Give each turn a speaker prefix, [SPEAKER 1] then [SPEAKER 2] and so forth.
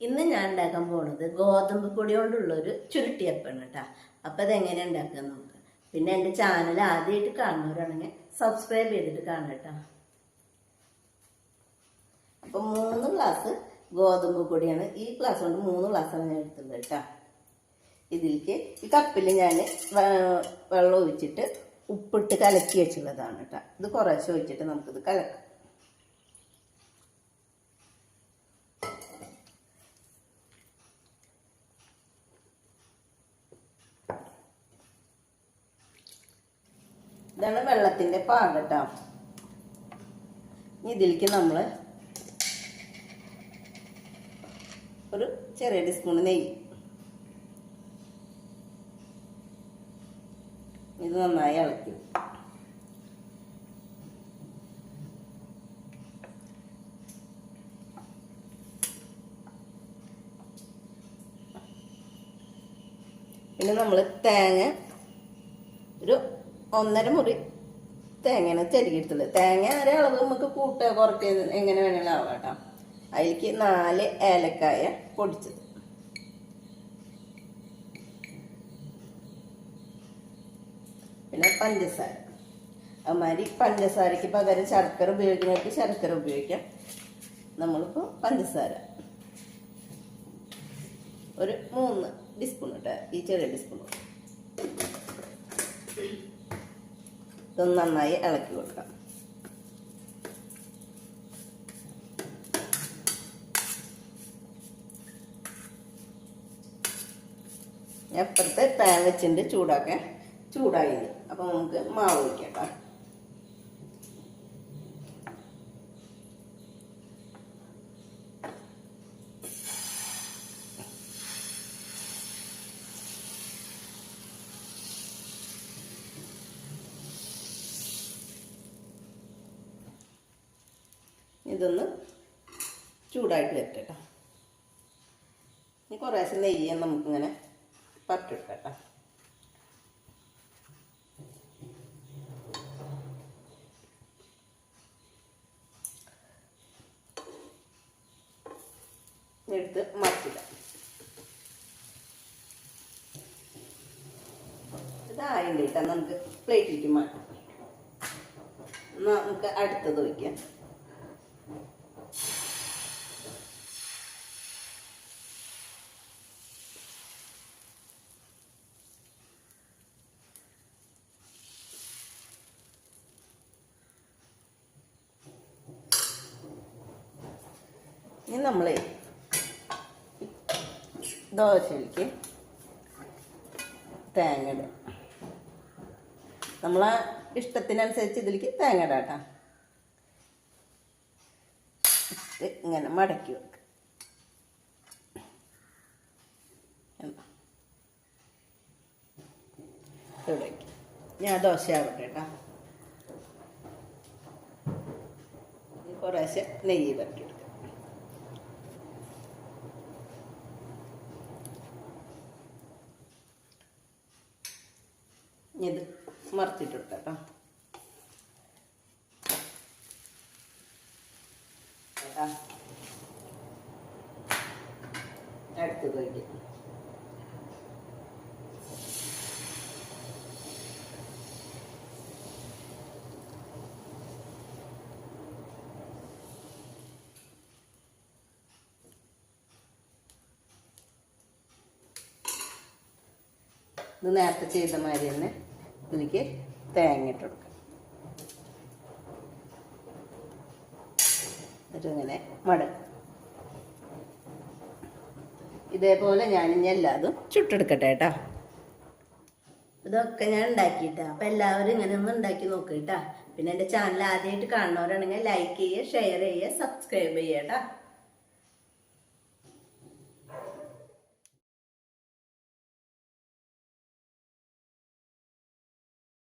[SPEAKER 1] ഇന്ന് ഞാൻ ഉണ്ടാക്കാൻ പോണത് ഗോതമ്പ് പൊടി കൊണ്ടുള്ളൊരു ചുരുട്ടിയപ്പാണ് കേട്ടോ. അപ്പം അതെങ്ങനെ ഉണ്ടാക്കുക നമുക്ക് പിന്നെ എന്റെ ചാനൽ ആദ്യമായിട്ട് കാണുന്നവരാണെങ്കിൽ സബ്സ്ക്രൈബ് ചെയ്തിട്ട് കാണാം കേട്ടോ. അപ്പം മൂന്ന് ഗ്ലാസ് ഗോതമ്പ് പൊടിയാണ്. ഈ ഗ്ലാസ് കൊണ്ട് മൂന്ന് ഗ്ലാസ്സാണ് ഞാൻ എടുത്തത് കേട്ടോ. ഇതിലേക്ക് ഈ കപ്പിൽ ഞാൻ വെള്ളം ഒഴിച്ചിട്ട് ഉപ്പിട്ട് കലക്കി വെച്ചുള്ളതാണ് കേട്ടോ. ഇത് കുറച്ച് ഒഴിച്ചിട്ട് നമുക്കിത് കലക്കാം. ഇതാണ് വെള്ളത്തിന്റെ പാകട്ടോ ഇതിലേക്ക് നമ്മൾ ഒരു ചെറിയ ടീസ്പൂൺ നെയ്യ്. ഇത് നന്നായി ഇളക്കി. പിന്നെ നമ്മൾ തേങ്ങ ഒരു ഒന്നര മുറി തേങ്ങയാണ് ചെരുകിയെടുത്തുള്ളത് തേങ്ങ ഒരു അളവ് നമുക്ക് കൂട്ടുക കുറയ്ക്കുക എങ്ങനെ വേണമെങ്കിലും ആവാം കേട്ടോ. അതിലേക്ക് നാല് ഏലക്കായ പൊടിച്ചത്. പിന്നെ പഞ്ചസാര. അതുമാതിരി പഞ്ചസാരയ്ക്ക് പകരം ശർക്കര ഉപയോഗിക്കുന്നവർക്ക് ശർക്കര ഉപയോഗിക്കാം. നമ്മളിപ്പോൾ പഞ്ചസാര. ഒരു മൂന്ന് ടീസ്പൂൺ കേട്ടോ ഈ ചെറിയ ടീസ്പൂൺ ഇതൊന്ന് നന്നായി ഇളക്കി കൊടുക്കാം. അപ്പുറത്തെ പാൻ വെച്ചിട്ട് ചൂടാക്കാൻ ചൂടായി അപ്പം നമുക്ക് മാവ് വയ്ക്കാം കേട്ടോ. ഇതൊന്ന് ചൂടായിട്ട് വരട്ടെ കേട്ടോ ഇനി കുറേശ്ശെ നെയ്യ് നമുക്കിങ്ങനെ പറ്റിട്ട് കേട്ടോ എടുത്ത് മറിച്ചിടാം ഇതായിട്ടാ നമുക്ക് പ്ലേറ്റിലേക്ക് മാറ്റാം. എന്നാൽ നമുക്ക് അടുത്തത് വയ്ക്കാം ഇനി നമ്മളെ ദോശയിലേക്ക് തേങ്ങ ഇടുക. നമ്മളെ ഇഷ്ടത്തിനനുസരിച്ച് ഇതിലേക്ക് തേങ്ങ ഇടാം കേട്ടോ. ഇങ്ങനെ മടക്കി വെക്കുക. ഞാൻ ദോശ ആവട്ടെ കേട്ടോ. കുറേശ്ശെ നെയ്യ് പറ്റിയെടുക്കുക ഇനി ഇത് മറിച്ചിട്ട് കേട്ടോ കേട്ടാ. അടുത്തത് വയ്ക്കും ഇത് നേരത്തെ ചെയ്ത മാതിരി തന്നെ ഇതിലേക്ക് തേങ്ങ ഇട്ട് കൊടുക്കാം. എന്നിട്ട് ഇങ്ങനെ മടക്കും ഇതേപോലെ ഞാൻ ഇനി എല്ലാതും ചുട്ടെടുക്കട്ടെ കേട്ടോ. ഇതൊക്കെ ഞാൻ ഉണ്ടാക്കിയിട്ടാ. അപ്പം എല്ലാവരും ഇങ്ങനെ ഒന്ന് ഉണ്ടാക്കി നോക്കിട്ടാ പിന്നെ എന്റെ ചാനൽ ആദ്യമായിട്ട് കാണുന്നവരാണെങ്കിൽ ലൈക്ക് ചെയ്യുക ഷെയർ ചെയ്യുക സബ്സ്ക്രൈബ് ചെയ്യുക